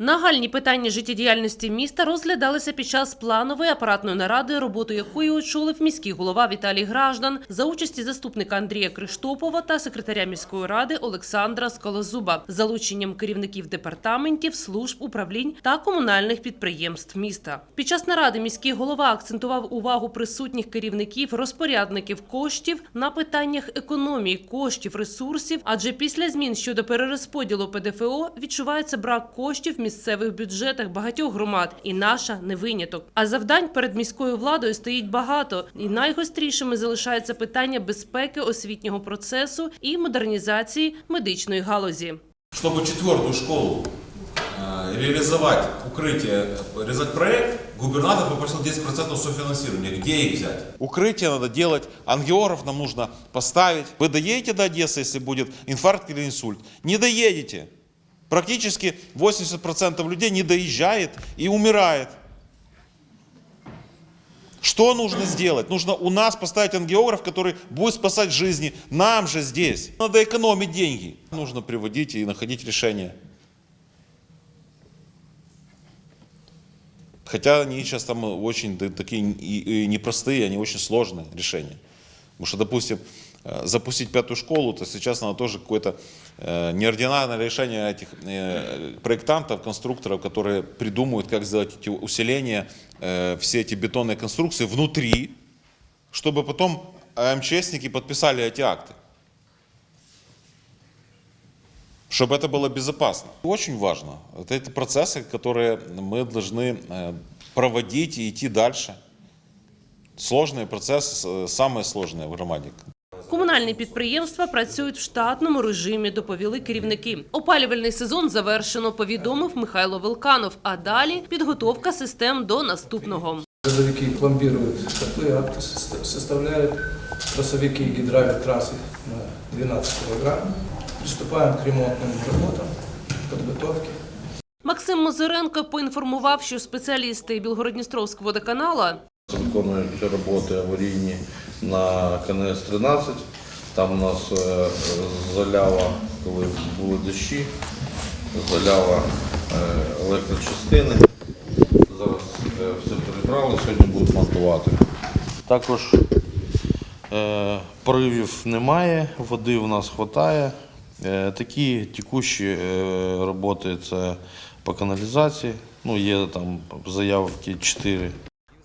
Нагальні питання життєдіяльності міста розглядалися під час планової апаратної наради, роботу якої очолив міський голова Віталій Граждан за участі заступника Андрія Криштопова та секретаря міської ради Олександра Скалозуба, залученням керівників департаментів, служб, управлінь та комунальних підприємств міста. Під час наради міський голова акцентував увагу присутніх керівників, розпорядників коштів на питаннях економії коштів, ресурсів, адже після змін щодо перерозподілу ПДФО відчувається брак коштів місцевих бюджетах багатьох громад, і наша не виняток. А завдань перед міською владою стоїть багато, і найгострішими залишається питання безпеки освітнього процесу і модернізації медичної галузі. Чтобы четвертую школу э, реализовать укрытие, э, реализовать проект, губернатор попросил 10% софинансирования. Где их взять? Укрытие надо делать, ангиограф нам нужно поставить. Вы доедете до Одессы, если будет инфаркт или инсульт? Не доедете. Практически 80% людей не доезжает и умирает. Что нужно сделать? Нужно у нас поставить ангиограф, который будет спасать жизни. Нам же здесь. Надо экономить деньги. Нужно приводить и находить решения. Хотя они сейчас там очень такие непростые, они очень сложные решения. Потому что, допустим, запустить пятую школу, то сейчас надо тоже какое-то э, неординарное решение этих э, проектантов, конструкторов, которые придумают, как сделать эти усиления, э, все эти бетонные конструкции внутри, чтобы потом МЧСники подписали эти акты. Чтобы это было безопасно. Очень важно. Вот эти процессы, которые мы должны э, проводить и идти дальше. Сложные процессы, э, самые сложные в громаде. Комунальні підприємства працюють в штатному режимі, доповіли керівники. Опалювальний сезон завершено, повідомив Михайло Велканов. А далі підготовка систем до наступного. Газовики пломбируют котлы, акты состо- составляют, тросовики гидравят трассы на 12 килограмм. Приступаем к ремонтным работам, подготовке. Максим Мозиренко поінформував, що спеціалісти Білгородністровського водоканала Виконують роботи аварійні на КНС 13. Там у нас е, залява, коли були дощі, залява е, електрочастини. Зараз е, все перебрали, сьогодні будуть монтувати. Також поривів немає, води в нас вистачає. Такі текущі роботи це по каналізації. Ну, є там заявки 4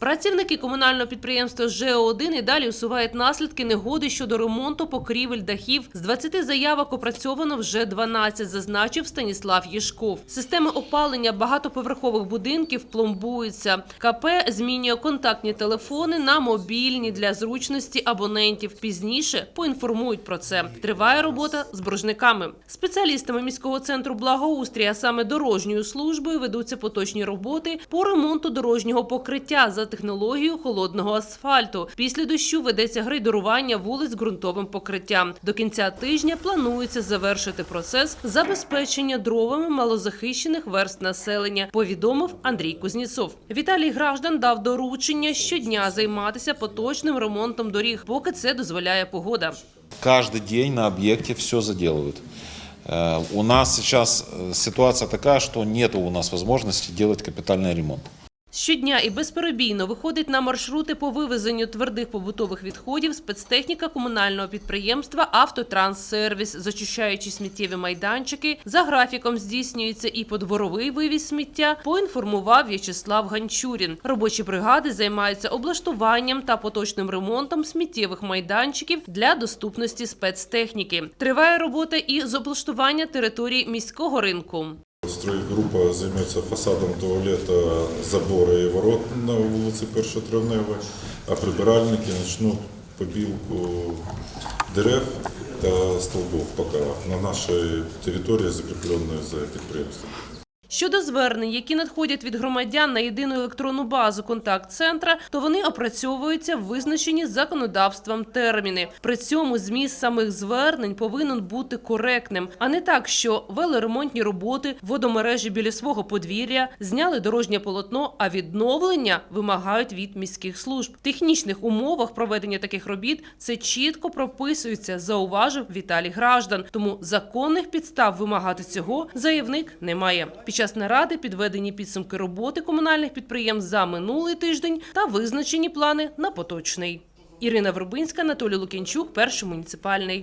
Працівники комунального підприємства ЖЕО-1 і далі усувають наслідки негоди щодо ремонту покрівель дахів. З 20 заявок опрацьовано вже 12, зазначив Станіслав Єшков. Системи опалення багатоповерхових будинків пломбуються. КП змінює контактні телефони на мобільні для зручності абонентів. Пізніше поінформують про це. Триває робота з боржниками. Спеціалістами міського центру благоустрія, саме дорожньою службою, ведуться поточні роботи по ремонту дорожнього покриття за технологією холодного асфальту. Після дощу ведеться грейдерування вулиць ґрунтовим покриттям. До кінця тижня планується завершити процес забезпечення дровами малозахищених верст населення. Повідомив Андрій Кузніцов. Віталій Граждан дав доручення щодня займатися поточним ремонтом доріг, поки це дозволяє погода. Каждый день на объекте все заделывают. Э, У нас сейчас э, ситуация такая, что нет у нас возможности делать капитальный ремонт. Щодня і безперебійно виходить на маршрути по вивезенню твердих побутових відходів спецтехніка комунального підприємства «Автотранссервіс», зачищаючи сміттєві майданчики. За графіком здійснюється і подворовий вивіз сміття, поінформував В'ячеслав Ганчурін. Робочі бригади займаються облаштуванням та поточним ремонтом сміттєвих майданчиків для доступності спецтехніки. Триває робота і з облаштування території міського ринку. Стройгрупа займається фасадом туалета, забори і ворот на вулиці Першотравнева, а прибиральники почнуть побілку дерев та стовбов поки на нашій території, закріпленої за підприємством. Щодо звернень, які надходять від громадян на єдину електронну базу контакт-центра, то вони опрацьовуються визначені законодавством терміни. При цьому зміст самих звернень повинен бути коректним, а не так, що вели ремонтні роботи, водомережі біля свого подвір'я, зняли дорожнє полотно, а відновлення вимагають від міських служб. В технічних умовах проведення таких робіт це чітко прописується, зауважив Віталій Граждан. Тому законних підстав вимагати цього заявник не має. Під час наради підведені підсумки роботи комунальних підприємств за минулий тиждень та визначені плани на поточний. Ірина Вербинська, Анатолій Лукінчук, перший муніципальний.